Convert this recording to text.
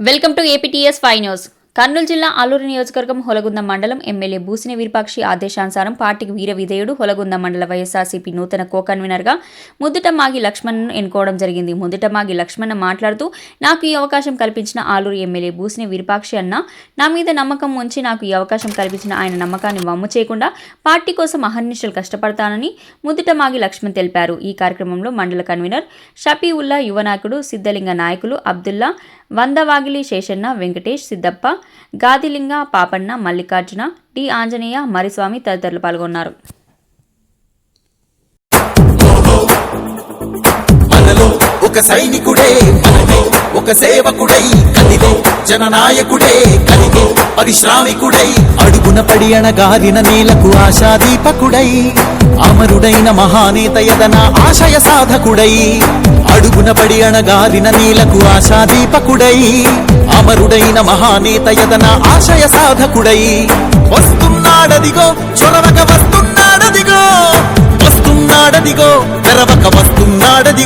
Welcome to APTS five news. Kurnool జిల్లా ఆలూరు నియోజకవర్గం హొలగుందం మండలం ఎమ్మెల్యే బూసిని వీరపాక్షి ఆదేశానుసారం పార్టీకి వీర విధేయుడు హొలగుందం మండల వైఎస్ఆర్సీపీ నూతన కో కన్వీనర్గా ముద్దుట మాగి లక్ష్మణ్ను ఎన్నుకోవడం జరిగింది. ముద్దుట మాగి మాట్లాడుతూ నాకు ఈ అవకాశం కల్పించిన ఆలూరు ఎమ్మెల్యే బూసిని వీరపాక్షి అన్న నా మీద నమ్మకం ఉంచి నాకు ఈ అవకాశం కల్పించిన ఆయన నమ్మకాన్ని వమ్ము చేయకుండా పార్టీ కోసం అహర్నిశలు కష్టపడతానని ముద్దుట మాగి లక్ష్మణ్ తెలిపారు. ఈ కార్యక్రమంలో మండల కన్వీనర్ షఫీవుల్లా యువ నాయకుడు సిద్ధలింగ నాయకులు అబ్దుల్లా వందవాగిలి శేషన్న వెంకటేష్ సిద్దప్ప గాదిలింగ పాపన్న మల్లికార్జున టి. ఆంజనేయ మరిస్వామి తదితరులు పాల్గొన్నారు. ఒక సైనికుడే మనలో ఒక సేవకుడై కదిలే జననాయకుడే కలిగే పరిశ్రామికుడై అడుగున పడి అణగారిన నేలకు ఆశాదీపకుడై అమరుడైన మహానేత యదన ఆశయ సాధకుడై అడుగున పడి అణగారిన నీలకు ఆశాదీపకుడై అమరుడైన మహానేత యదన ఆశయ సాధకుడై. వస్తున్నాడదిగో చొరవక వస్తున్నాడదిగో వస్తున్నాడదిగో తెరవక తెరవ